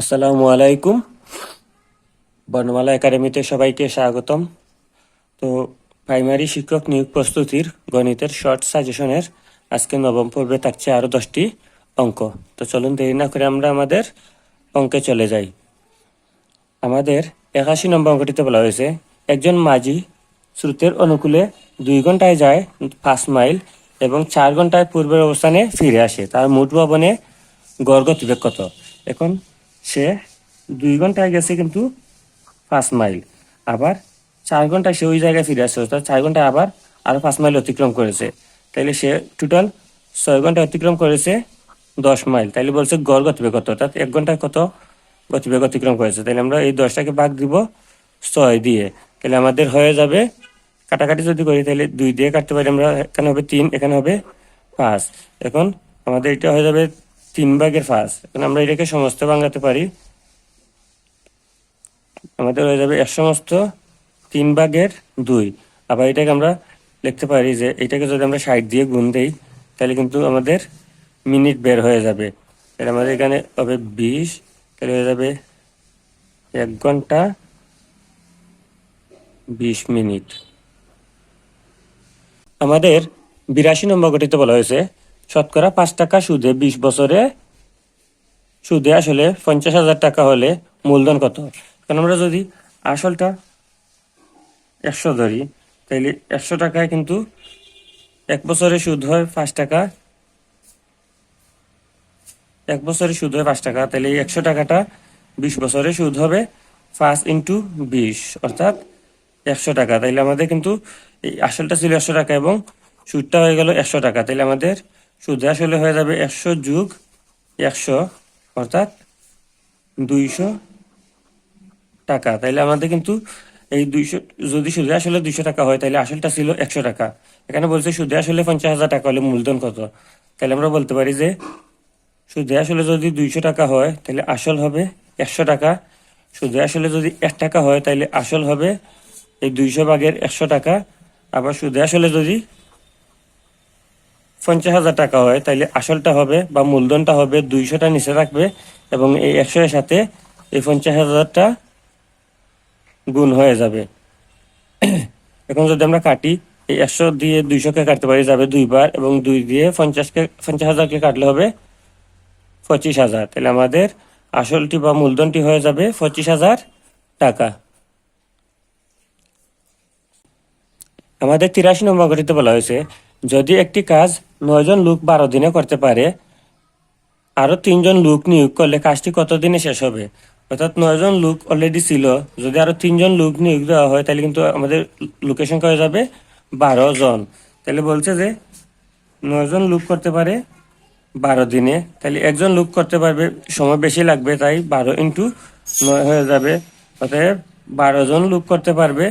আসসালামু আলাইকুম। বর্ণমালা একাডেমিতে সবাইকে স্বাগতম। তো প্রাইমারি শিক্ষক নিয়োগ প্রস্তুতির গণিতের শর্ট সাজেশনের আজকে নবম পর্বে থাকছে আরও দশটি অঙ্ক। তো চলুন দেরি না করে আমরা আমাদের অঙ্কে চলে যাই। আমাদের একাশি নম্বর অঙ্কটিতে বলা হয়েছে, একজন মাঝি স্রোতের অনুকূলে দুই ঘন্টায় যায় পাঁচ মাইল এবং চার ঘন্টায় পূর্বের অবস্থানে ফিরে আসে। তার মোট ভবনে গড় গতিবেগ কত? এখন সে দুই ঘন্টায় গেছে কিন্তু পাঁচ মাইল। আবার চার ঘন্টায় সে ওই জায়গায় ফিরে আসছে, অর্থাৎ চার ঘন্টায় আবার আরও পাঁচ মাইল অতিক্রম করেছে। তাইলে সে টোটাল ছয় ঘণ্টা অতিক্রম করেছে দশ মাইল। তাইলে বলছে গড় গতিবেগ কত, অর্থাৎ এক ঘন্টায় কত গতিবেগ অতিক্রম করেছে। তাহলে আমরা এই দশটাকে ভাগ দিব ছয় দিয়ে। তাহলে আমাদের হয়ে যাবে কাটাকাটি যদি করি তাহলে দুই দিয়ে কাটতে পারি আমরা, এখানে হবে তিন, এখানে হবে পাঁচ। এখন আমাদের এটা হয়ে যাবে তিন ভাগের পাঁচ। এখন আমরা এটাকে সমস্ত ভাঙাতে পারি। আমাদের হয়ে যাবে এক সমস্ত তিন ভাগের দুই। আবার এটাকে আমরা লিখতে পারি যে, এটাকে যদি আমরা ষাট দিয়ে গুণ দেই, তাহলে কিন্তু আমাদের মিনিট বের হয়ে যাবে। তাহলে আমাদের এখানে হবে বিশ, তাহলে হয়ে যাবে এক ঘণ্টা বিশ মিনিট। আমাদের বিরাশি নম্বর গঠিত বলা হয়েছে শতকরা পাঁচ টাকা সুদে, বিশ বছরে সুদে আসলে পঞ্চাশ হাজার টাকা হলে মূলধন কত? কারণ আমরা যদি আসলটা একশো ধরি, তাইলে একশো টাকায় কিন্তু এক বছরে সুদ হয় পাঁচ টাকা। এক বছরে সুদ হয় পাঁচ টাকা তাহলে একশো টাকাটা বিশ বছরে সুদ হবে পাঁচ ইন্টু বিশ, অর্থাৎ একশো টাকা। তাইলে আমাদের কিন্তু এই আসলটা ছিল একশো টাকা এবং সুদটা হয়ে গেল একশো টাকা। তাইলে আমাদের সুদ আসলে হয়ে যাবে একশো যুগ, একশো অর্থাৎ দুইশো টাকা। তাইলে আমাদের কিন্তু এই দুইশো, যদি সুদে আসলে দুইশো টাকা হয় তাহলে আসলটা ছিল একশো টাকা। এখানে বলছে সুদে আসলে পঞ্চাশ হাজার টাকা হলে মূলধন কত? তাহলে আমরা বলতে পারি যে সুদে আসলে যদি দুইশো টাকা হয় তাহলে আসল হবে একশো টাকা। সুদে আসলে যদি এক টাকা হয় তাহলে আসল হবে এই দুইশো ভাগের একশো টাকা। আবার সুদে আসলে যদি পঞ্চাশ হাজার টাকা হয় তাহলে আসলটা হবে বা মূলধনটা হবে দুইশোটা নিচে রাখবে এবং এই একশো এর সাথে এই পঞ্চাশ হাজারটা গুণ হয়ে যাবে। এখন যদি আমরা কাটি, এই একশো দিয়ে দুইশোকে কাটতে পারি যাবে দুইবার এবং দুই দিয়ে পঞ্চাশকে, পঞ্চাশ হাজারকে কাটলে হবে পঁচিশ হাজার। তাহলে আমাদের আসলটি বা মূলধনটি হয়ে যাবে পঁচিশ হাজার টাকা। আমাদের তিরাশি নম্বর গঠিতে বলা হয়েছে যদি একটি কাজ নয়জন লোক বারো দিনে করতে পারে, আরও তিনজন লোক নিয়োগ করলে কাজটি কত দিনে শেষ হবে? অর্থাৎ নয়জন লোক অলরেডি ছিল, যদি আরও তিনজন লোক নিয়োগ দেওয়া হয়, তাহলে কিন্তু আমাদের লোকের সংখ্যা হয়ে যাবে? বারো জন। তাহলে বলছে যে নয়জন লোক করতে পারে বারো দিনে, তাহলে একজন লোক করতে পারবে, সময় বেশি লাগবে, তাই বারো ইন্টু নয় হয়ে যাবে। অতএব বারো জন লোক করতে পারবে,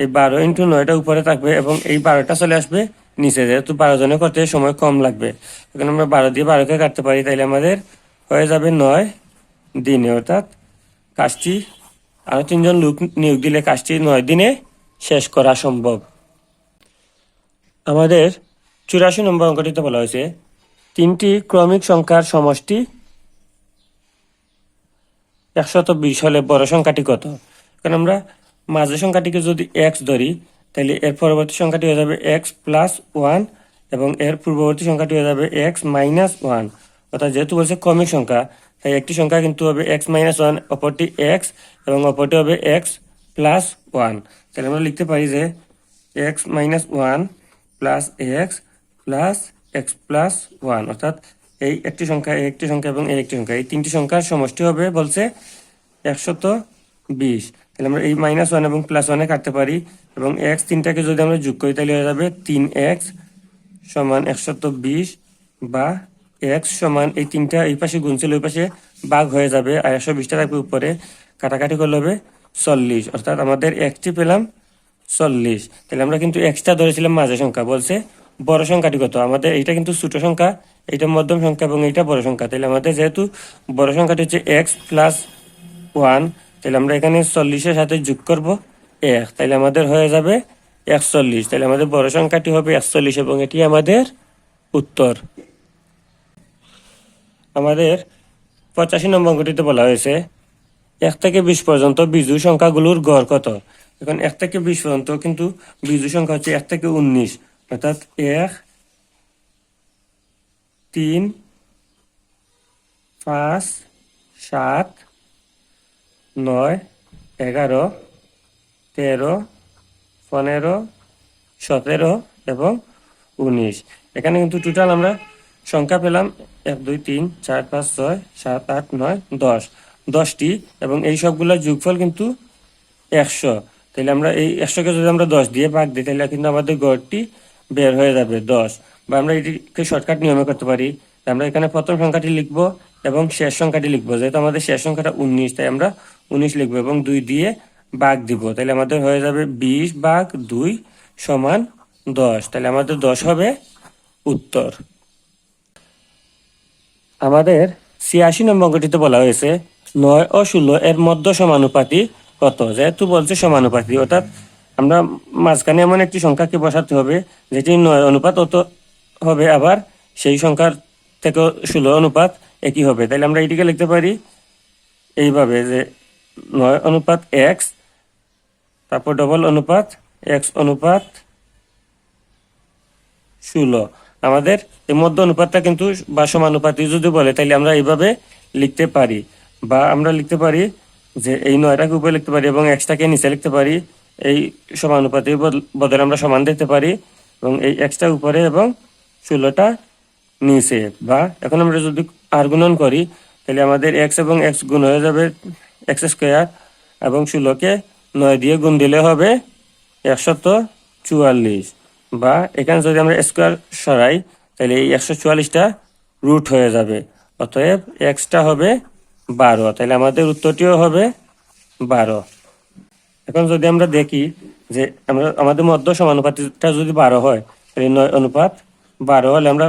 এই বারো ইন্টু নয়টা উপরে থাকবে এবং এই বারোটা চলে আসবে নিচে যেহেতু বারো জনে করতে সময় কম লাগবে। এখন আমরা বারো দিয়ে বারোকে কাটতে পারি, তাইলে আমাদের হয়ে যাবে নয় দিনে, অর্থাৎ কাজটি আরও তিনজন লোক নিয়োগ দিলে কাজটি নয় দিনে শেষ করা সম্ভব। আমাদের চুরাশি নম্বর অঙ্কটিতে বলা হয়েছে, তিনটি ক্রমিক সংখ্যার সমষ্টি একশত বিশ হলে বড় সংখ্যাটি কত? কারণ আমরা মাঝের সংখ্যাটিকে যদি এক্স ধরি তাহলে এর পরবর্তী সংখ্যাটি হয়ে যাবে এক্স প্লাস ওয়ান এবং এর পূর্ববর্তী সংখ্যাটি হয়ে যাবে এক্স মাইনাস ওয়ান অর্থাৎ যেহেতু বলছে ক্রমিক সংখ্যা, তাই একটি সংখ্যা কিন্তু হবে এক্স মাইনাস ওয়ান অপরটি এক্স এবং অপরটি হবে এক্স প্লাস ওয়ান তাহলে আমরা লিখতে পারি যে X minus one plus X plus X plus one অর্থাৎ এই একটি সংখ্যা, এই একটি সংখ্যা এবং এই একটি সংখ্যা, এই তিনটি সংখ্যার সমষ্টি হবে বলছে একশত বিশ। তাহলে আমরা এই মাইনাস ওয়ান এবং প্লাস ওয়ানে কাটতে পারি। এবং এক্স তিনটাকে যদি আমরা যোগ করি, তাহলে হয়ে যাবে তিন এক্স সমান একশত বিশ বা এক্স সমান এই তিনটা এই পাশে গুনছিল ওই পাশে ভাগ হয়ে যাবে আর একশো বিশটা থাকবে উপরে। কাটাকাটি করলে হবে চল্লিশ। অর্থাৎ আমাদের এক্সটি পেলাম চল্লিশ। তাহলে আমরা কিন্তু এক্সট্রা ধরেছিলাম মাঝে সংখ্যা, বলছে বড় সংখ্যাটি কত? আমাদের এইটা কিন্তু ছোট সংখ্যা, এইটা মধ্যম সংখ্যা এবং এইটা বড় সংখ্যা। তাহলে আমাদের যেহেতু বড় সংখ্যাটি হচ্ছে এক্স প্লাস ওয়ান তাহলে আমরা এখানে চল্লিশের সাথে যোগ করব এক। তাহলে আমাদের হয়ে যাবে একচল্লিশ। তাহলে আমাদের বড় সংখ্যাটি হবে একচল্লিশ এবং এটি আমাদের উত্তর। আমাদের পঁচাশি নম্বর অঙ্কটিতে বলা হয়েছে, এক থেকে বিশ পর্যন্ত বিজু সংখ্যাগুলোর গড় কত? এখন এক থেকে বিশ পর্যন্ত কিন্তু বিজু সংখ্যা হচ্ছে এক থেকে উনিশ। অর্থাৎ এক, তিন, পাঁচ, সাত নয়, এগারো, তেরো, পনেরো, সতেরো এবং উনিশ। এখানে কিন্তু টোটাল আমরা সংখ্যা পেলাম এক, দুই, তিন, চার, পাঁচ, ছয়, সাত, আট, নয়, দশ। দশটি এবং এই সবগুলোর যোগফল কিন্তু একশো। তাহলে আমরা এই একশোকে যদি আমরা দশ দিয়ে ভাগ দিই, তাহলে কিন্তু আমাদের গড়টি বের হয়ে যাবে দশ। বা আমরা এটিকে শর্টকাট নিয়মে করতে পারি। আমরা এখানে প্রথম সংখ্যাটি লিখব এবং শেষ সংখ্যাটি লিখব। যেহেতু আমাদের শেষ সংখ্যাটা উনিশ, তাই আমরা উনিশ লিখব এবং দুই দিয়ে বাঘ দিব। তাহলে আমাদের হয়ে যাবে বিশ ভাগ দুই সমান দশ। তাহলে আমাদের দশ হবে উত্তর। আমাদের ছিয়াশি নম্বর অঙ্কটিতে বলা হয়েছে, নয় ও ষোলো এর মধ্য সমানুপাতি কত? যেহেতু বলছে সমানুপাতি, অর্থাৎ আমরা মাঝখানে এমন একটি সংখ্যাকে বসাতে হবে, যেটি নয় অনুপাত অত হবে, আবার সেই সংখ্যার থেকে ষোলো অনুপাত একই হবে। তাহলে আমরা এটিকে লিখতে পারি এইভাবে যে নয় অনুপাত এক্স, তারপর ডবল অনুপাত এক্স অনুপাত ষোলো। আমাদের এই মধ্য অনুপাতটা কিন্তু বা সমানুপাতি যদি বলে তাহলে আমরা এইভাবে লিখতে পারি। বা আমরা লিখতে পারি যে এই নয়টাকে উপরে লিখতে পারি এবং এক্সটাকে নিচে লিখতে পারি। এই সমানুপাতির বদলে আমরা সমান দিতে পারি এবং এই এক্সটা উপরে এবং ষোলোটা নিচে। বা এখন আমরা যদি আর গুণন করি তাহলে আমাদের এক্স এবং এক্স গুণ হয়ে যাবে এক্স স্কোয়ার এবং ষোলোকে নয় দিয়ে গুণ দিলে হবে একশত চুয়াল্লিশ। বা এখানে যদি আমরা স্কোয়ার সরাই, তাহলে এই একশো চুয়াল্লিশটা রুট হয়ে যাবে। অতএব এক্সটা হবে বারো। তাহলে আমাদের উত্তরটিও হবে বারো। এখন যদি আমরা দেখি যে আমরা, আমাদের মধ্য সমানুপাতিটা যদি বারো হয়, তাহলে নয় অনুপাত বারো হলে আমরা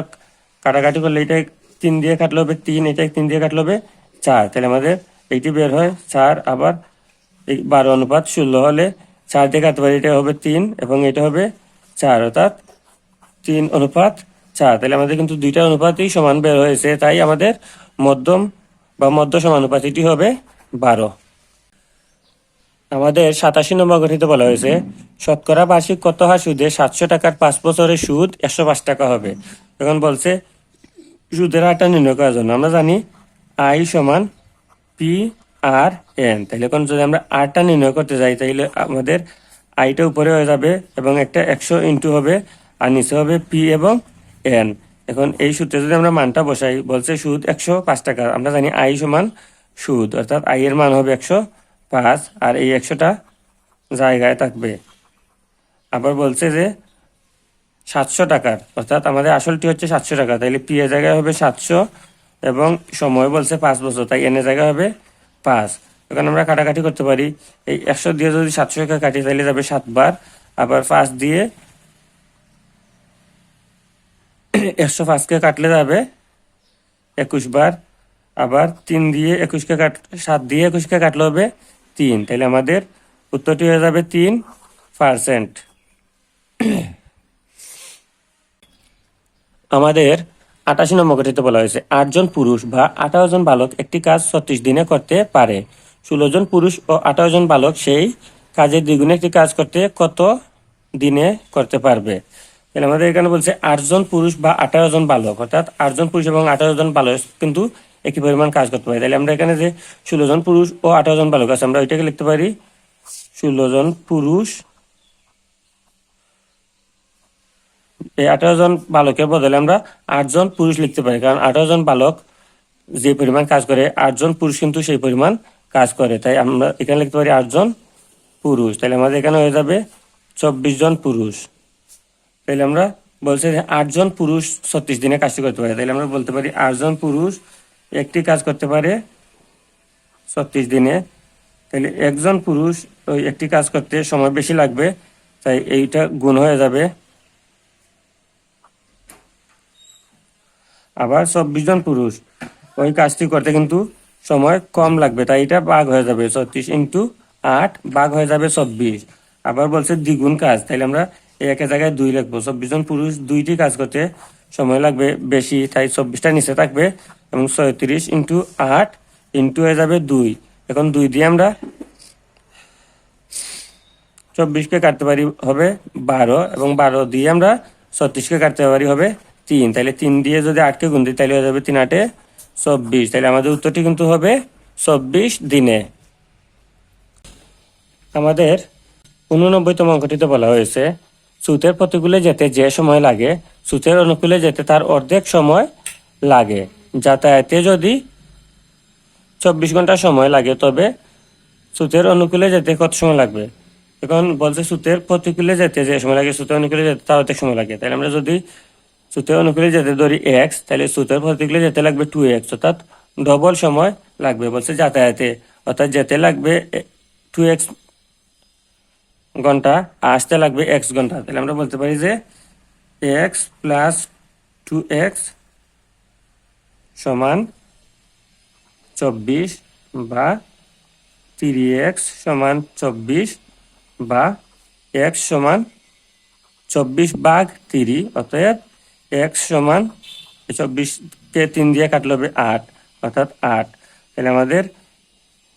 কাটাকাটি করলে এটা তিন দিয়ে কাটলে হবে তিন, এটা তিন দিয়ে কাটলে হবে চার। তাহলে আমাদের এইটি বের হয় চার, আবার বারো অনুপাত ষোলো হলে চার দিয়ে কাটতে পারি, এটা হবে তিন এবং এটা হবে চার, অর্থাৎ তিন অনুপাত চার। তাহলে আমাদের কিন্তু দুইটা অনুপাতই সমান বের হয়েছে, তাই আমাদের মধ্যম বা মধ্য সমানুপাতিটি হবে বারো। আমাদের সাতাশি নম্বর গঠিত বলা হয়েছে, শতকরা বার্ষিক কত হার সুদে? সাতশো টাকার পাঁচ বছরের সুদ একশো পাঁচ টাকা হবে। এখন বলছে সুদের হারটা নির্ণয় করার জন্য। আমরা জানি আই সমান পি আর এন তাহলে এখন যদি আমরা আরটা নির্ণয় করতে যাই, তাহলে আমাদের আইটা উপরে হয়ে যাবে এবং একটা একশো ইন্টু হবে, আর নিচে হবে পি এবং এন এখন এই সূত্রে যদি আমরা মানটা বসাই, বলছে সুদ একশো পাঁচ টাকা। আমরা জানি আই সমান সুদ, অর্থাৎ আই এর মান হবে একশো পাঁচ, আর এই একশোটা জায়গায় থাকবে। আবার বলছে যে সাতশো টাকার, অর্থাৎ আমাদের আসলটি হচ্ছে সাতশো টাকা তাইলে পি এর জায়গায় হবে সাতশো এবং সময় বলছে পাঁচ বছর, তাই এনে জায়গা হবে পাঁচ। এখন আমরা কাটাকাটি করতে পারি। এই একশো দিয়ে যদি সাতশো টাকা কাটি তাহলে যাবে সাতবার আবার পাঁচ দিয়ে একশো পাঁচকে কাটলে যাবে একুশ বার। আবার তিন দিয়ে একুশকে কাট, সাত দিয়ে একুশকে কাটলে হবে তিন। তাহলে আমাদের উত্তরটি হয়ে যাবে তিন পার্সেন্ট। আমাদের আটাশি নম্বর গঠিতে বলা হয়েছে। আটজন পুরুষ বা আঠারো জন বালক একটি কাজ ছত্রিশ দিনে করতে পারে। ষোলো জন পুরুষ ও আঠারো জন বালক সেই কাজের দ্বিগুণে একটি কাজ করতে কত দিনে করতে পারবে? তাহলে আমাদের এখানে বলছে আটজন পুরুষ বা আঠারো জন বালক। অর্থাৎ আটজন পুরুষ এবং আঠারো জন বালক কিন্তু একই পরিমাণ কাজ করতে পারে। তাহলে আমরা এখানে যে ষোলো জন পুরুষ ও আঠারো জন বালক আছে, আমরা ওইটাকে লিখতে পারি ষোলো জন পুরুষ এই আঠারো জন বালকের বদলে আমরা আটজন পুরুষ লিখতে পারি। কারণ আঠারো জন বালক যে পরিমাণ কাজ করে আটজন পুরুষ কিন্তু সেই পরিমাণ কাজ করে। তাই আমরা এখানে লিখতে পারি আটজন পুরুষ। তাহলে আমাদের এখানে হয়ে যাবে চব্বিশ জন পুরুষ। তাহলে আমরা বলছি যে আটজন পুরুষ ছত্রিশ দিনে কাজটি করতে পারে। তাহলে আমরা বলতে পারি আটজন পুরুষ একটি কাজ করতে পারে ছত্রিশ দিনে। তাহলে একজন পুরুষ ওই একটি কাজ করতে সময় বেশি লাগবে, তাই এইটা গুণ হয়ে যাবে আবার চব্বিশ জন পুরুষ। ওই কাজটি করতে কিন্তু সময় কম লাগবে, তাই এটা বাঘ হয়ে যাবে, ছত্রিশ ইন্টু আট, বাঘ হয়ে যাবে চব্বিশ। আবার বলছে দ্বিগুণ কাজ, তাইলে আমরা একের জায়গায় দুই লিখব। চব্বিশ জন পুরুষ দুইটি কাজ করতে সময় লাগবে বেশি, তাই চব্বিশটা নিচে থাকবে এবং ছয়ত্রিশ ইন্টু আট ইন্টু হয়ে যাবে দুই। এখন দুই দিয়ে আমরা চব্বিশকে কাটতে পারি হবে বারো এবং বারো দিয়ে আমরা ছত্রিশকে কাটতে পারি হবে তিন তাহলে তিন দিয়ে যদি আটকে গুণ দিই তাহলে হয়ে যাবে তিন আটে চব্বিশ। তাহলে আমাদের উত্তরটি কিন্তু হবে চব্বিশ দিনে। আমাদের উননব্বইতম অঙ্কটিতে বলা হয়েছে, সুতের প্রতিকূলে যেতে যে সময় লাগে, সুতের অনুকূলে যেতে তার অর্ধেক সময় লাগে। যাতায়াতে যদি চব্বিশ ঘণ্টা সময় লাগে, তবে সুতের অনুকূলে যেতে কত সময় লাগবে? এখন বলছে সুতের প্রতিকূলে যেতে যে সময় লাগে, সুতের অনুকূলে যেতে তার অর্ধেক সময় লাগে। তাহলে আমরা যদি সুতের অনুকূলে যেতে ধরি এক্স, তাহলে সুতের প্রতিকূলে যেতে লাগবে টু এক্স অর্থাৎ ডবল সময় লাগবে বলছে যাতায়াতে। অর্থাৎ যেতে লাগবে টু এক্স ঘণ্টা, আসতে লাগবে এক্স ঘণ্টা। তাহলে আমরা বলতে পারি যে এক্স প্লাস টু এক্স সমান চব্বিশ বা থ্রি এক্স সমান চব্বিশ বা এক্স সমান চব্বিশ বাঘ তিরি, অতএব এক্স সমান চব্বিশকে তিন দিয়ে কাটলে হবে আট, অর্থাৎ আট। তাহলে আমাদের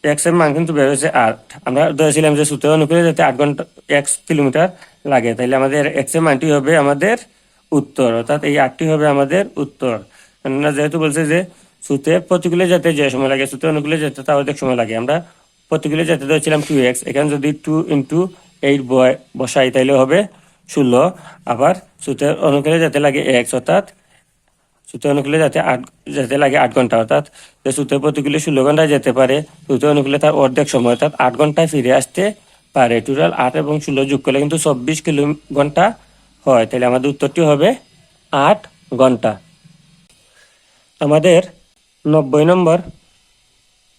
এক্সের মান কিন্তু বের হয়েছে আট। আমরা ধরেছিলাম যে সূত্র অনুকূলে যাতে আট ঘণ্টা এক্স কিলোমিটার লাগে, তাহলে আমাদের এক্সের মানটি হবে আমাদের উত্তর, অর্থাৎ এই আটটি হবে আমাদের উত্তর। কেননা যেহেতু বলছে যে সুতের প্রতিকূলে যেতে যে সময় লাগে, সুতের অনুকূলে যেতে তাও অধিক সময় লাগে। আমরা প্রতিকূলে যেতে ধরেছিলাম টু এক্স এখানে যদি টু ইন্টু এইট বসাই তাইলে হবে ষোলো, আবার সুতের অনুকূলে যেতে লাগে এক্স অর্থাৎ সুতো অনুকূলে যাতে আট, যেতে লাগে আট ঘণ্টা অর্থাৎ, যে সুতো প্রতিকূলে ষোলো ঘন্টায় যেতে পারে সুতো অনুকূলে তার অর্ধেক সময় অর্থাৎ আট ঘন্টায় ফিরে আসতে পারে। টোটাল আট এবং ষোলো যোগ করলে কিন্তু চব্বিশ কিলো ঘণ্টা হয়। তাহলে আমাদের উত্তরটি হবে আট ঘণ্টা। আমাদের নব্বই নম্বর,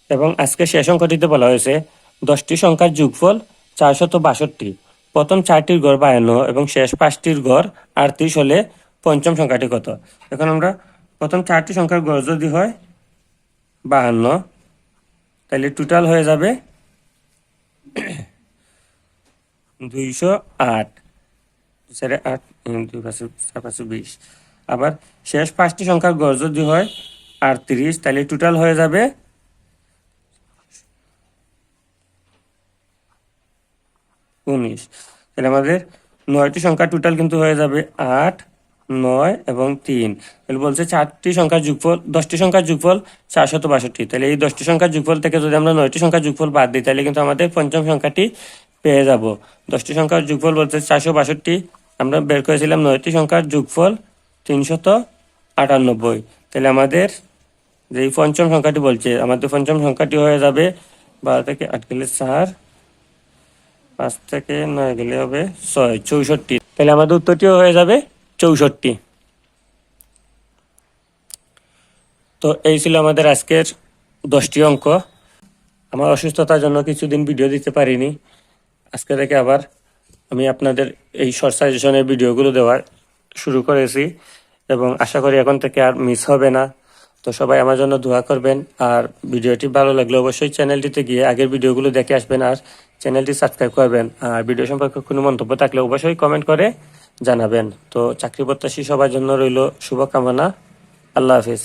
এবং আজকে শেষ অঙ্কটিতে বলা হয়েছে, দশটি সংখ্যার যোগফল চারশত বাষট্টি। প্রথম চারটির গড় বায়ান্ন এবং শেষ পাঁচটির গড় আটত্রিশ হলে পঞ্চম সংখ্যাটি কত? এখন আমরা প্রথম চারটি সংখ্যার গড় যদি হয় বাহান্ন তাহলে টোটাল হয়ে যাবে দুইশো আট। সাড়ে আট দুই পাঁচশো চার পাঁচশো বিশ। আবার শেষ পাঁচটি সংখ্যার গড় যদি হয় আটত্রিশ, তাহলে টোটাল হয়ে যাবে উনিশ। তাহলে আমাদের নয়টি সংখ্যা টোটাল কিন্তু হয়ে যাবে আট, নয় এবং তিন। তাহলে বলছে চারটি সংখ্যার যুগফল, দশটি সংখ্যার যুগফল চারশত বাষট্টি। তাহলে এই দশটি সংখ্যার যুগফল থেকে যদি আমরা নয়টি সংখ্যার যুগফল বাদ দিই, তাহলে কিন্তু আমাদের পঞ্চম সংখ্যাটি পেয়ে যাব। দশটি সংখ্যার যুগফল বলতে চারশো বাষট্টি। আমরা বের করেছিলাম নয়টি সংখ্যার যুগফল তিনশত আটানব্বই। তাহলে আমাদের যে পঞ্চম সংখ্যাটি বলছে, আমাদের পঞ্চম সংখ্যাটি হয়ে যাবে বারো থেকে আট গেলে চার পাঁচ থেকে নয় গেলে হবে ছয়, চৌষট্টি। তাহলে আমাদের উত্তরটিও হয়ে যাবে চৌষট্টি। তো এই ছিল আমাদের আজকের দশটি অঙ্ক। আমার অসুস্থতার জন্য কিছুদিন ভিডিও দিতে পারিনি। আজকে থেকে আবার আমি আপনাদের এই শর্ট সাজেশনের ভিডিওগুলো দেওয়ার শুরু করেছি এবং আশা করি এখন থেকে আর মিস হবে না। তো সবাই আমার জন্য দোয়া করবেন। আর ভিডিওটি ভালো লাগলে অবশ্যই চ্যানেলটিতে গিয়ে আগের ভিডিওগুলো দেখে আসবেন। আর চ্যানেলটি সাবস্ক্রাইব করবেন আর ভিডিও সম্পর্কে কোনো মন্তব্য থাকলে অবশ্যই কমেন্ট করে জানাবেন। তো চাকরি প্রত্যাশী সবার জন্য রইল শুভকামনা। আল্লাহ হাফিজ।